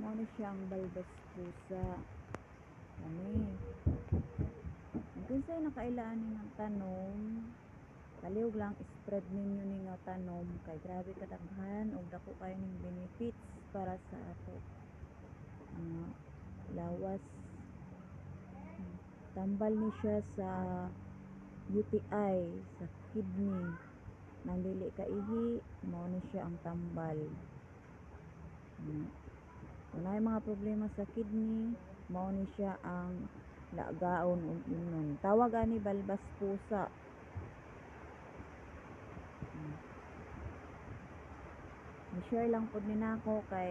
Mao ni siya ang balbas pusa. Kani. Kung sa'yo nakailaan nga tanom, kaliw lang spread ninyo ni nga tanom kay grabe kadaghan ug dako kayo ning benefits para sa ato. Mga lawas. Tambal ni siya sa UTI, sa kidney. Nang dili ka ihi, mao siya ang tambal. Mm. Kung may mga problema sa kidney, mao ni siya ang lagaon ug inom. Tawag ani balbas pusa. Mm. Ni-share lang pod ni nako kay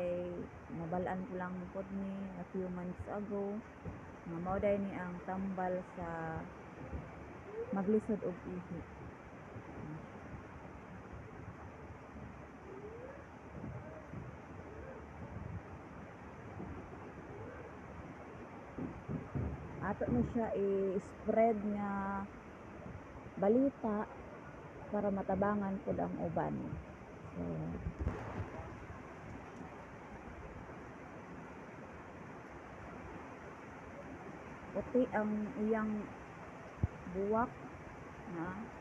nabalaan ko lang pod ni a few months ago nga mao ni ang tambal sa maglisod og ihi. Ato na siya i-spread nga balita para matabangan pud ang uban. So, puti ang iyang buwak na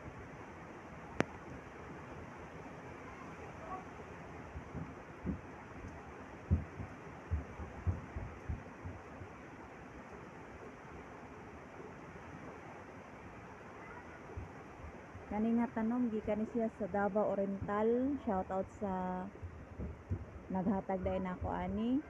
Kani nga tanom gikan siya sa Davao Oriental. Shout out sa naghatag dai nako ani.